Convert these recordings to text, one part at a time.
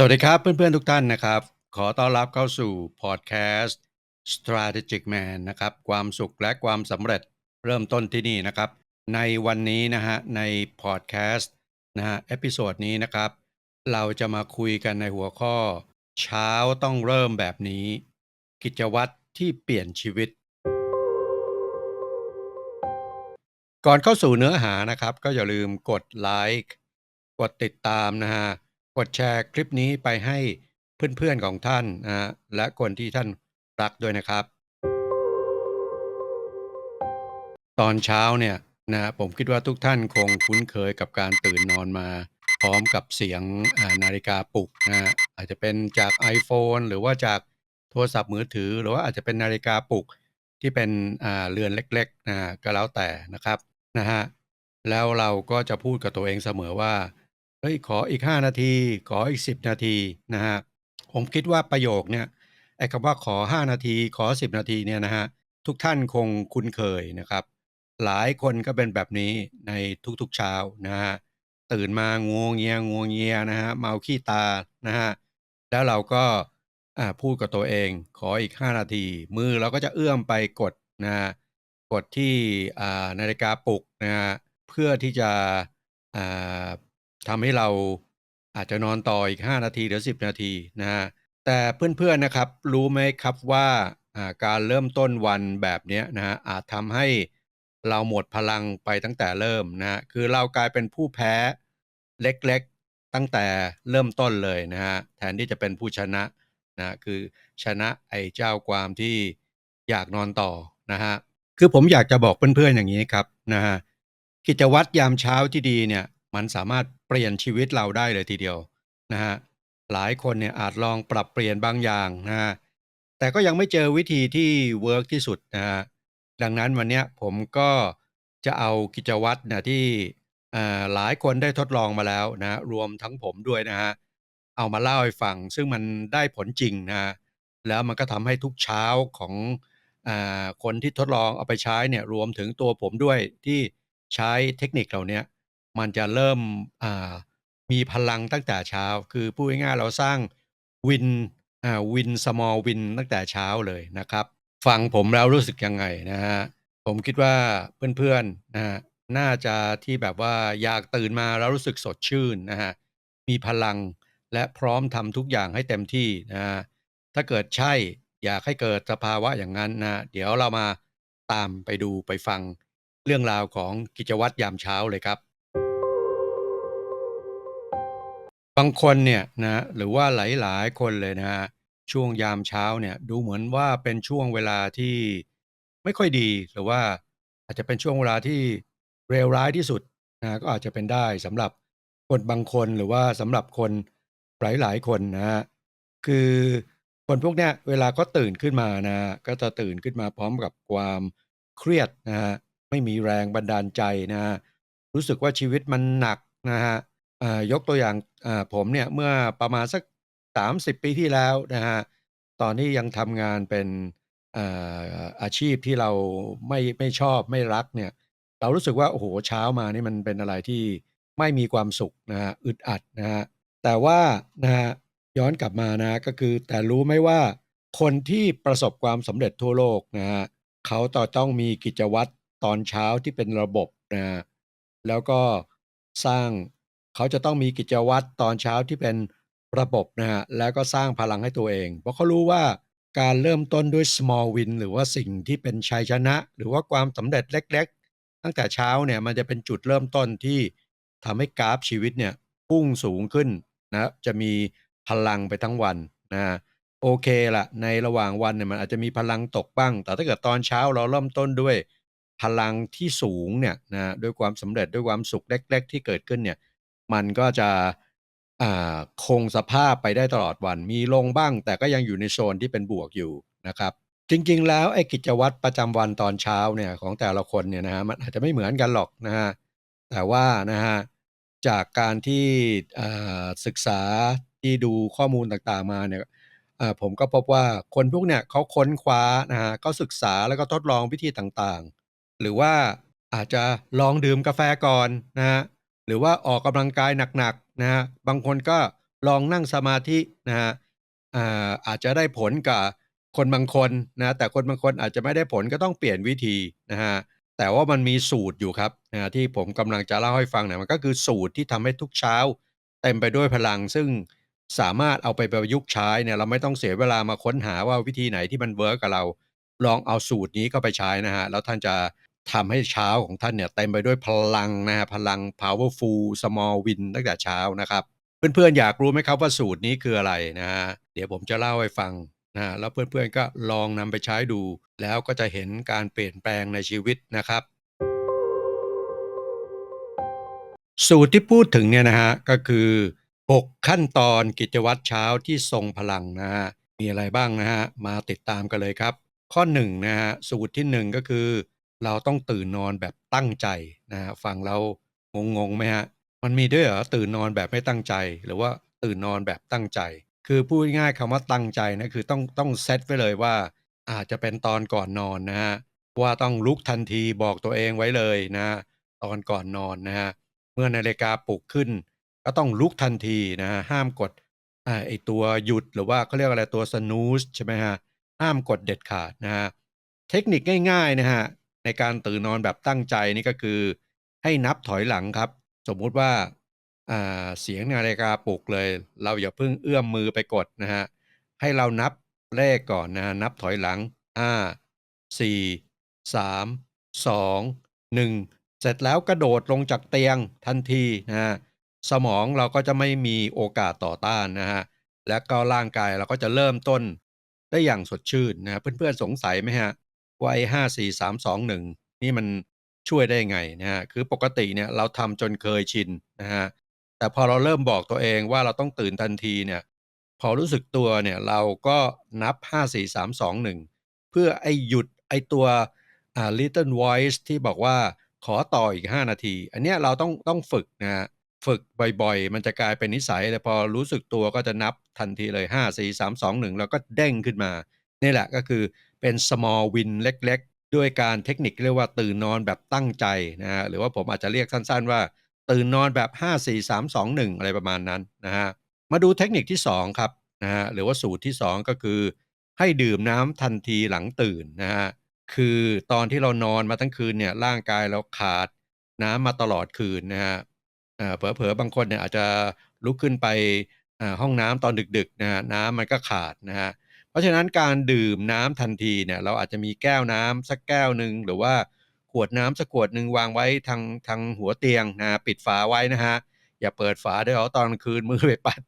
สวัสดีครับเพื่อนๆทุกท่านนะครับ ขอต้อนรับเข้าสู่พอดแคสต์ Strategic Man นะครับ ความสุขและความสำเร็จเริ่มต้นที่นี่นะครับ ในวันนี้นะฮะในพอดแคสต์นะฮะเอพิโซดนี้นะครับ เราจะมาคุยกันในหัวข้อ เช้าต้องเริ่มแบบนี้ กิจวัตรที่เปลี่ยนชีวิต ก่อนเข้าสู่เนื้อหานะครับ ก็อย่าลืมกดไลค์กดติดตามนะฮะ กดแชร์คลิปนี้ไปให้เพื่อนๆของท่านนะและคนที่ท่านรักด้วยนะครับ ตอนเช้าเนี่ยนะผมคิดว่าทุกท่านคงคุ้นเคยกับการตื่นนอนมา พร้อมกับเสียงนาฬิกาปลุกนะอาจจะเป็นจาก iPhone หรือว่าจากโทรศัพท์มือถือ หรือว่าอาจจะเป็นนาฬิกาปลุกที่เป็นเรือนเล็กๆนะก็แล้วแต่นะครับนะฮะแล้วเราก็จะพูดกับตัวเองเสมอว่า เฮ้ย ขออีก 5 นาที ขออีก 10 นาทีนะฮะผมคิดว่าประโยคเนี่ย ไอ้คำว่าขอ 5 นาที ขอ 10 นาทีเนี่ยนะฮะทุกท่านคงคุ้นเคยนะครับ หลายคนก็เป็นแบบนี้ในทุกๆเช้านะฮะตื่นมางัวเงียงัวเงียนะฮะเมาขี้ตานะฮะแล้วเราก็ อ่า พูดกับตัวเอง ขออีก 5 นาที มือเราก็จะเอื้อมไปกดนะฮะกดที่ อ่า นาฬิกาปลุกนะฮะเพื่อที่จะ อ่า ทำให้เราอาจจะนอนต่ออีก 5 นาทีหรือ 10 นาทีนะฮะแต่เพื่อนๆนะครับรู้ไหมครับว่าการเริ่มต้นวันแบบนี้นะฮะอาจทำให้เราหมดพลังไปตั้งแต่เริ่มนะฮะคือเรากลายเป็นผู้แพ้เล็กๆตั้งแต่เริ่มต้นเลยนะฮะแทนที่จะเป็นผู้ชนะนะคือชนะไอ้เจ้าความที่อยากนอนต่อนะฮะคือผมอยากจะบอกเพื่อนๆอย่างนี้ครับนะฮะกิจวัตรยามเช้าที่ดีเนี่ยมันสามารถ เปลี่ยนชีวิตเราได้เลยทีเดียวนะฮะหลายคนเนี่ยอาจลองปรับเปลี่ยนบางอย่างนะฮะแต่ก็ยังไม่เจอวิธีที่เวิร์กที่สุดนะฮะดังนั้นวันเนี้ยผมก็จะเอากิจวัตรนะที่อ่าหลายคนได้ทดลองมาแล้วนะรวมทั้งผมด้วยนะฮะเอามาเล่าให้ฟังซึ่งมันได้ผลจริงนะฮะแล้วมันก็ทำให้ทุกเช้าของอ่าคนที่ทดลองเอาไปใช้เนี่ยรวมถึงตัวผมด้วยที่ใช้เทคนิคเหล่าเนี้ย มันจะเริ่มอ่ามีพลังตั้งแต่เช้า คือพูดง่ายๆเราสร้างวินอ่าวิน small win ตั้งแต่เช้าเลยนะครับ ฟังผมแล้วรู้สึกยังไงนะฮะผมคิดว่าเพื่อนๆนะฮะน่าจะที่แบบว่าอยากตื่นมาแล้วรู้สึกสดชื่นนะฮะมีพลังและพร้อมทำทุกอย่างให้เต็มที่นะฮะถ้าเกิดใช่อยากให้เกิดสภาวะอย่างนั้นนะเดี๋ยวเรามาตามไปดูไปฟังเรื่องราวของกิจวัตรยามเช้าเลยครับ บางคนเนี่ยนะหรือว่าหลาย ๆ คนเลยนะฮะช่วงยามเช้าเนี่ยดูเหมือนว่าเป็นช่วงเวลาที่ไม่ค่อยดี หรือว่าอาจจะเป็นช่วงเวลาที่เลวร้ายที่สุดนะก็อาจจะเป็นได้สำหรับคนบางคนหรือว่าสำหรับคนหลาย ๆ คนนะฮะคือคนพวกเนี้ยเวลาก็ตื่นขึ้นมานะฮะก็จะตื่นขึ้นมาพร้อมกับความเครียดนะฮะไม่มีแรงบันดาลใจนะฮะรู้สึกว่าชีวิตมันหนักนะฮะ อ่า ยกตัวอย่าง อ่า ผมเนี่ยเมื่อประมาณสัก 30 ปีที่แล้วนะฮะตอนที่ยังทำงานเป็นอ่าอาชีพที่เราไม่ ไม่ชอบ ไม่รักเนี่ย เรารู้สึกว่า โอ้โฮ เช้ามานี่มันเป็นอะไรที่ไม่มีความสุขนะครับ อึดอัดนะครับ แต่ว่านะครับ ย้อนกลับมานะก็คือ แต่รู้ไหมว่า คนที่ประสบความสำเร็จทั่วโลกนะฮะเขาต่อต้องมีกิจวัตรตอนเช้าที่เป็นระบบนะฮะแล้วก็สร้าง เขาจะต้องมีกิจวัตรตอนเช้าที่เป็นระบบนะฮะแล้วก็สร้างพลังให้ตัวเอง เพราะเขารู้ว่าการเริ่มต้นด้วย small win หรือว่าสิ่งที่เป็นชัยชนะ หรือว่าความสำเร็จเล็ก ๆ ตั้งแต่เช้าเนี่ยมันจะเป็นจุดเริ่มต้นที่ทำให้กราฟชีวิตเนี่ยพุ่งสูงขึ้นนะจะมีพลังไปทั้งวันนะโอเคละในระหว่างวันเนี่ยมันอาจจะมีพลังตกบ้าง แต่ถ้าเกิดตอนเช้าเราเริ่มต้นด้วยพลังที่สูงเนี่ยนะด้วยความสำเร็จด้วยความสุขเล็ก ๆ ที่เกิดขึ้นเนี่ย มันก็จะคงสภาพไปได้ตลอดวันมีลงบ้าง แต่ก็ยังอยู่ในโซนที่เป็นบวกอยู่นะครับ จริง ๆ แล้วไอ้กิจวัตรประจำวันตอนเช้าเนี่ยของแต่ละคนเนี่ยนะฮะมันอาจจะไม่เหมือนกันหรอกนะฮะแต่ว่านะฮะจากการที่ศึกษาที่ดูข้อมูลต่างๆมาเนี่ยผมก็พบว่าคนพวกเนี่ยเขาค้นคว้านะฮะเขาศึกษาแล้วก็ทดลองวิธีต่างๆ หรือว่าอาจจะลองดื่มกาแฟก่อนนะฮะ หรือว่าออกกำลังกายหนักๆนะฮะบางคนก็ลองนั่งสมาธินะครับอ่าอาจจะได้ผลกับคนบางคนนะแต่คนบางคนอาจจะไม่ได้ผลก็ต้องเปลี่ยนวิธีนะครับแต่ว่ามันมีสูตรอยู่ครับนะที่ผมกำลังจะเล่าให้ฟังเนี่ยมันก็คือสูตรที่ทำให้ทุกเช้า เต็มไปด้วยพลังซึ่งสามารถเอาไปประยุกต์ใช้เนี่ยเราไม่ต้องเสียเวลามาค้นหาว่าวิธีไหนที่มันเวิร์กกับเรา ลองเอาสูตรนี้เข้าไปใช้นะฮะแล้วท่านจะ ทำให้เช้าของท่านเนี่ยเต็มไปด้วยพลังนะฮะพลัง powerful small win ตั้งแต่เช้านะครับ เพื่อนๆ อยากรู้ไหมครับว่าสูตรนี้คืออะไรนะฮะเดี๋ยวผมจะเล่าให้ฟังนะแล้วเพื่อนๆก็ลองนำไปใช้ดู แล้วก็จะเห็นการเปลี่ยนแปลงในชีวิตนะครับ สูตรที่พูดถึงเนี่ยนะฮะก็คือ 6 ขั้นตอนกิจวัตรเช้าที่ทรงพลังนะฮะมีอะไรบ้างนะฮะมาติดตามกันเลยครับ ข้อ1นะฮะสูตรที่ 1 ก็คือ เราต้องตื่นนอนแบบตั้งใจนะฮะฟังเรางงๆไหมฮะมันมีด้วยเหรอตื่นนอนแบบไม่ตั้งใจ หรือว่าตื่นนอนแบบตั้งใจ คือพูดง่ายๆคำว่าตั้งใจนะคือต้องต้องเซตไว้เลยว่า อาจจะเป็นตอนก่อนนอนนะฮะว่าต้องลุกทันทีบอกตัวเองไว้เลยนะฮะตอนก่อนนอนนะฮะเมื่อนาฬิกาปลุกขึ้น ก็ต้องลุกทันทีนะฮะห้ามกดอไอตัวหยุดหรือว่าเขาเรียกอะไรตัว snooze ใช่ไหมฮะห้ามกดเด็ดขาดนะฮะเทคนิคง่ายๆนะฮะ ในการตื่นนอนแบบตั้งใจนี่ก็คือ ให้นับถอยหลังครับ สมมุติว่าอ่าเสียงนาฬิกาปลุกเลย เราอย่าเพิ่งเอื้อมมือไปกดนะฮะให้เรานับเลขก่อนนะฮะนับถอยหลังห้าสี่สามสองหนึ่งเสร็จแล้วกระโดดลงจากเตียงทันทีนะฮะสมองเราก็จะไม่มีโอกาสต่อต้านนะฮะและก็ร่างกายเราก็จะเริ่มต้นได้อย่างสดชื่นนะเพื่อนๆสงสัยไหมฮะ ไอ้ห้าสี่สามสองหนึ่งนี่มันช่วยได้ไงนะฮะคือปกติเนี่ยเราทำจนเคยชินนะฮะแต่พอเราเริ่มบอกตัวเองว่าเราต้องตื่นทันทีเนี่ยพอรู้สึกตัวเนี่ยเราก็นับห้าสี่สามสองหนึ่งเพื่อไอหยุดไอตัวอ่า little voice ที่บอกว่าขอต่ออีก 5 นาที อันเนี้ยเราต้องต้องฝึกนะฮะฝึกบ่อยๆ มันจะกลายเป็นนิสัยเลยพอรู้สึกตัวก็จะนับทันทีเลย 5 4 3 2 1 แล้วก็เด้งขึ้นมา นี่แหละก็คือ เป็น small win เล็กๆ ด้วยการเทคนิคเรียกว่าตื่นนอนแบบตั้งใจนะฮะหรือว่าผมอาจจะเรียกสั้นๆว่า ตื่นนอนแบบ 5 4 3 2 1 อะไรประมาณนั้นนะฮะมาดูเทคนิคที่ 2 ครับนะฮะหรือว่าสูตรที่ 2 ก็คือ ให้ดื่มน้ำทันทีหลังตื่นนะฮะคือตอนที่เรานอนมาทั้งคืนเนี่ยร่างกายเราขาดน้ำมาตลอดคืนนะฮะเอ่อเผลอๆบางคนเนี่ยอาจจะลุกขึ้นไปอ่าห้องน้ำตอนดึกๆนะฮะน้ำมันก็ขาดนะฮะ ราะฉะนั้นการดื่มน้ำทันทีเนี่ยเราอาจจะมีแก้วน้ำสักแก้วหนึ่งหรือว่าขวดน้ำสักขวดหนึ่งวางไว้ทางทางหัวเตียงนะปิดฝาไว้นะฮะอย่าเปิดฝาเดี๋ยวตอนกลางคืนมือไปปัด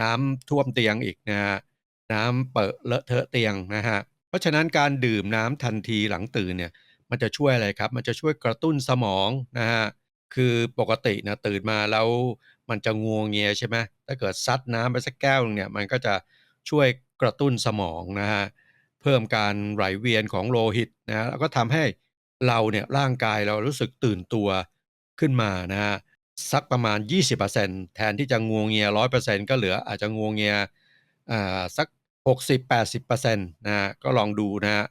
น้ำท่วมเตียงอีกนะฮะน้ำเปอะเลอะเทอะเตียงนะฮะเพราะฉะนั้นการดื่มน้ำทันทีหลังตื่นเนี่ยมันจะช่วยอะไรครับ มันจะช่วยกระตุ้นสมองนะฮะคือปกตินะตื่นมาแล้วมันจะงัวเงียใช่ไหมถ้าเกิดซัดน้ำไปสักแก้วนึงเนี่ยมันก็จะช่วย กระตุ้นสมองนะฮะเพิ่มการไหลเวียนของโลหิตนะแล้วก็ทำให้เราเนี่ยร่างกายเรารู้สึกตื่นตัวขึ้นมานะฮะสักประมาณ 20%แทนที่จะงัวเงีย 100%ก็เหลืออาจจะงัวเงียอ่าสัก 60-80%นะฮะก็ลองดูนะฮะ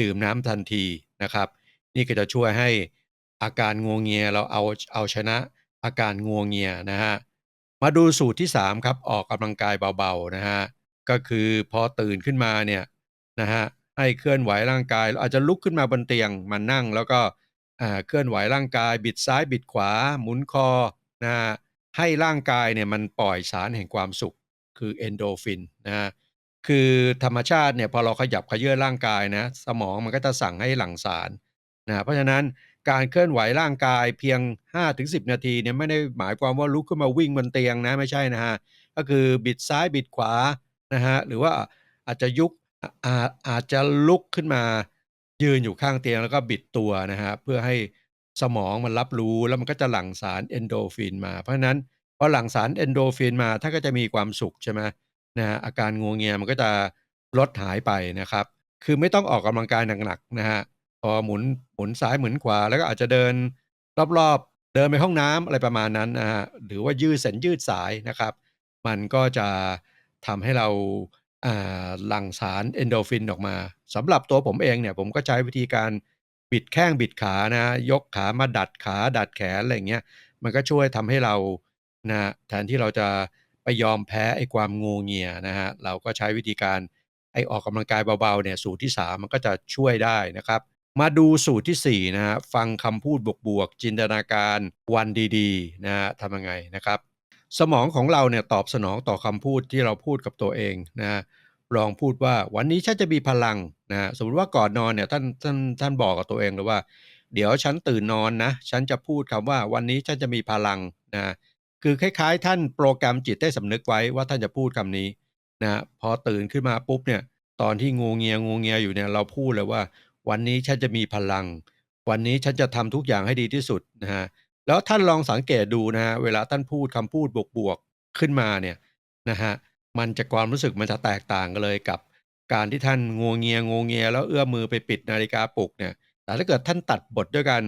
ดื่มน้ำทันทีนะครับ นี่ก็จะช่วยให้อาการงัวเงียเราเอาเอาชนะอาการงัวเงียนะฮะมาดูสูตรที่ 3 ครับ ออกกำลังกายเบาๆนะฮะ ก็คือพอตื่นขึ้นมาเนี่ยนะฮะให้เคลื่อนไหวร่างกายอาจจะลุกขึ้นมาบนเตียงมานั่งแล้วก็เคลื่อนไหวร่างกาย บิดซ้ายบิดขวา หมุนคอนะฮะให้ร่างกายเนี่ยมันปล่อยสารแห่งความสุข คือเอนโดฟินนะฮะคือธรรมชาติเนี่ยพอเราขยับขยื้อนร่างกายนะสมองมันก็จะสั่งให้หลั่งสารนะเพราะฉะนั้นการเคลื่อนไหวร่างกายเพียง 5-10 นาทีเนี่ยไม่ได้หมายความว่าลุกขึ้นมาวิ่งบนเตียงนะไม่ใช่นะฮะก็คือบิดซ้ายบิดขวา นะฮะหรือว่าอาจจะยุก อา อาจจะลุกขึ้นมายืนอยู่ข้างเตียง แล้วก็บิดตัวนะฮะเพื่อให้สมองมันรับรู้ แล้วมันก็จะหลั่งสารเอนโดฟินมา เพราะฉะนั้น พอหลั่งสารเอนโดฟินมา ท่านก็จะมีความสุข ใช่ไหม นะฮะอาการงัวเงียมันก็จะลดหายไปนะครับ คือไม่ต้องออกกำลังกายหนัก ๆ นะฮะพอหมุน หมุนซ้ายหมุนขวา แล้วก็อาจจะเดินรอบ ๆ เดินไปห้องน้ำ อะไรประมาณนั้นนะฮะหรือว่ายืดเส้นยืดสายนะครับ มันก็จะ ทำให้เราหลั่งสารเอนโดฟินออกมาสำหรับตัวผมเองเนี่ยผมก็ใช้วิธีการบิดแข้งบิดขานะ ยกขามาดัดขาดัดแขนอะไรเงี้ยมันก็ช่วยทำให้เรานะแทนที่เราจะไปยอมแพ้ไอ้ความงัวเงียนะฮะเราก็ใช้วิธีการไอ้ออกกำลังกายเบาๆเนี่ยสูตรที่ 3 มันก็จะช่วยได้นะครับ มาดูสูตรทีสี่4นะฮะฟังคำพูดบวกๆจินตนาการวันดีๆนะฮะทำยังไงนะครับ สมองของเราเนี่ยตอบสนองต่อคำพูดที่เราพูดกับตัวเองนะฮะลองพูดว่าวันนี้ฉันจะมีพลังนะสมมติว่าก่อนนอนเนี่ยท่านท่านท่านบอกกับตัวเองเลยว่า เดี๋ยวฉันตื่นนอนนะฉันจะพูดคำว่าวันนี้ฉันจะมีพลังนะคือคล้ายๆ ท่านโปรแกรมจิตได้สำนึกไว้ว่าท่านจะพูดคำนี้นะพอตื่นขึ้นมาปุ๊บเนี่ยตอนที่งูเงียงูเงียอยู่เนี่ยเราพูดเลยว่า วันนี้ฉันจะมีพลัง วันนี้ฉันจะทำทุกอย่างให้ดีที่สุดนะฮะ แล้วท่านลองสังเกตดูนะฮะเวลาท่านพูดคำพูดบวกๆขึ้นมาเนี่ยนะฮะมันจะความรู้สึกมันจะแตกต่างกันเลยกับ การที่ท่านงวงเงียงวงเงีย แล้วเอื้อมมือไปปิดนาฬิกาปลุกเนี่ยแต่ถ้าเกิดท่านตัดบทด้วยการ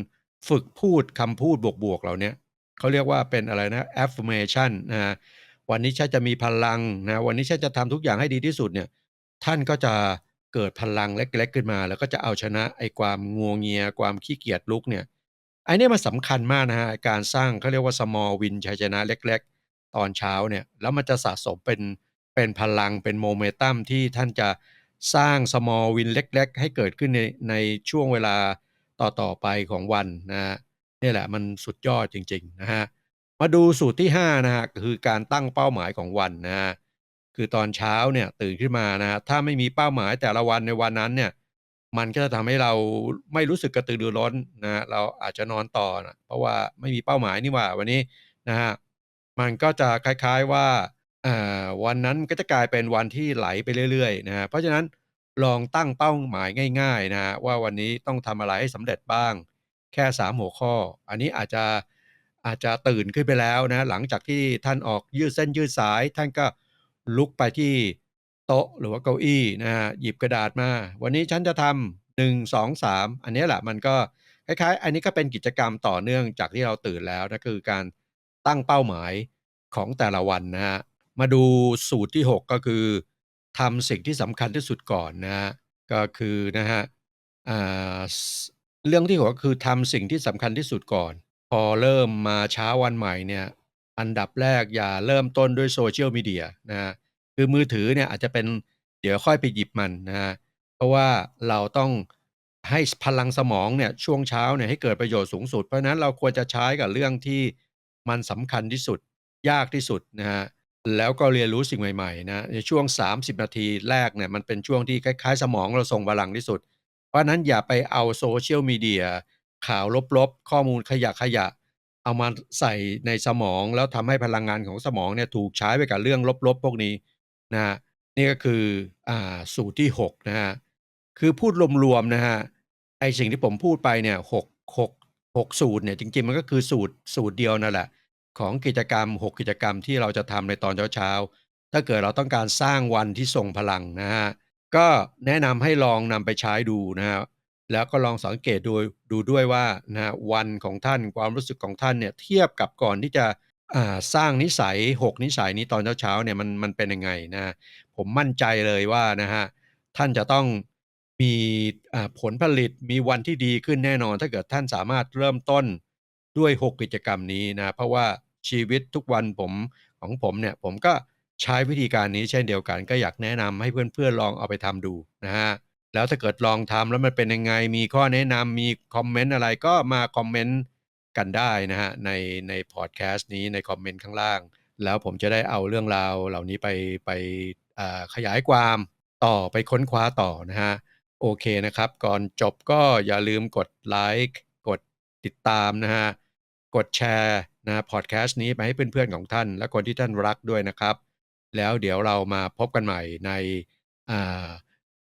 ฝึกพูดคำพูดบวกๆเหล่านี้เขาเรียกว่าเป็นอะไรนะ affirmation นะฮะวันนี้ฉันจะมีพลังนะวันนี้ฉันจะทำทุกอย่างให้ดีที่สุดเนี่ยท่านก็จะเกิดพลังเล็กๆขึ้นมา แล้วก็จะเอาชนะไอ้ความงวงเงียความขี้เกียจลุกเนี่ย ไอ้นี่มันสำคัญมากนะฮะการสร้างเขาเรียกว่า small win ชัยชนะเล็ก ๆ ตอนเช้าเนี่ย แล้วมันจะสะสมเป็นเป็นพลังเป็นโมเมนตัมที่ท่านจะสร้าง small win เล็ก ๆ ให้เกิดขึ้นในในช่วงเวลาต่อๆไปของวันนะฮะนี่แหละมันสุดยอดจริง ๆ นะฮะ มาดูสูตรที่ 5 นะฮะ คือการตั้งเป้าหมายของวันนะฮะ คือตอนเช้าเนี่ยตื่นขึ้นมานะฮะถ้าไม่มีเป้าหมายแต่ละวันในวันนั้นเนี่ย มันก็จะทำให้เราไม่รู้สึกกระตือรือร้นนะฮะเราอาจจะนอนต่อนะเพราะว่าไม่มีเป้าหมายนี่ว่าวันนี้นะฮะมันก็จะคล้ายๆว่าอ่าวันนั้นก็จะกลายเป็นวันที่ไหลไปเรื่อยๆนะฮะเพราะฉะนั้นลองตั้งเป้าหมายง่ายๆนะฮะว่าวันนี้ต้องทำอะไรให้สำเร็จบ้าง แค่สามหัวข้อ อันนี้อาจจะอาจจะตื่นขึ้นไปแล้วนะหลังจากที่ท่านออกยืดเส้นยืดสาย ท่านก็ลุกไปที่ โต๊ะหรือว่าเก้าอี้นะฮะหยิบกระดาษมา วันนี้ฉันจะทำหนึ่งสองสามอันนี้แหละมันก็คล้ายๆ อันนี้ก็เป็นกิจกรรมต่อเนื่องจากที่เราตื่นแล้วนะคือการตั้งเป้าหมายของแต่ละวันนะฮะมาดูสูตรที่ 6 ก็คือทำสิ่งที่สำคัญที่สุดก่อนนะฮะก็คือนะฮะอ่าเรื่องที่หกก็คือทำสิ่งที่สำคัญที่สุดก่อน พอเริ่มมาเช้าวันใหม่เนี่ยอันดับแรกอย่าเริ่มต้นด้วยโซเชียลมีเดียนะฮะ คือมือถือเนี่ยอาจจะเป็นเดี๋ยวค่อยไปหยิบมันนะฮะเพราะว่าเราต้องให้พลังสมองเนี่ยช่วงเช้าเนี่ยให้เกิดประโยชน์สูงสุด เพราะนั้นเราควรจะใช้กับเรื่องที่มันสำคัญที่สุดยากที่สุดนะฮะแล้วก็เรียนรู้สิ่งใหม่ๆนะในช่วง 30 นาทีแรกเนี่ยมันเป็นช่วงที่คล้ายๆ สมองเราส่งพลังที่สุด เพราะฉะนั้นอย่าไปเอาโซเชียลมีเดียข่าวลบๆ ข้อมูลขยะขยะ เอามาใส่ในสมองแล้วทำให้พลังงานของสมองเนี่ยถูกใช้ไปกับเรื่องลบๆ พวกนี้ นะฮะนี่ก็คืออ่าสูตรที่6นะฮะคือพูดรวมๆนะฮะไอสิ่งที่ผมพูดไปเนี่ยหกหกหกสูตรเนี่ยจริงๆมันก็คือสูตรสูตรเดียวนั่นแหละของกิจกรรม 6 กิจกรรมที่เราจะทำในตอนเช้าๆถ้าเกิดเราต้องการสร้างวันที่ทรงพลังนะฮะก็แนะนำให้ลองนำไปใช้ดูนะฮะแล้วก็ลองสังเกตดูดูด้วยว่านะวันของท่านความรู้สึกของท่านเนี่ยเทียบกับก่อนที่จะ อ่า สร้างนิสัย 6 นิสัยนี้ตอนเช้า ๆ เนี่ยมัน มันเป็นยังไงนะผมมั่นใจเลยว่านะฮะท่านจะต้องมี อ่า ผลผลิต มีวันที่ดีขึ้นแน่นอน ถ้าเกิดท่านสามารถเริ่มต้นด้วย 6 กิจกรรมนี้นะเพราะว่าชีวิตทุกวันผม ของผมเนี่ย ผมก็ใช้วิธีการนี้เช่นเดียวกัน ก็อยากแนะนำให้เพื่อน ๆ ลองเอาไปทำดูนะฮะแล้วถ้าเกิดลองทำแล้วมันเป็นยังไง มีข้อแนะนำ มีคอมเมนต์อะไร ก็มาคอมเมนต์ กันได้นะฮะในในพอดแคสต์นี้ในคอมเมนต์ข้างล่าง แล้วผมจะได้เอาเรื่องราวเหล่านี้ไปไปขยายความต่อไปค้นคว้าต่อนะฮะโอเคนะครับ ก่อนจบก็อย่าลืมกดไลค์กดติดตามนะฮะกดแชร์นะพอดแคสต์นี้ไปให้เพื่อนๆของท่าน และคนที่ท่านรักด้วยนะครับ แล้วเดี๋ยวเรามาพบกันใหม่ในอ่า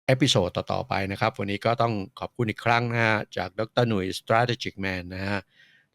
เอพิโซดต่อๆไปนะครับ วันนี้ก็ต้องขอบคุณอีกครั้งนะฮะจากดรหนุ่ย Strategic Man นะฮะ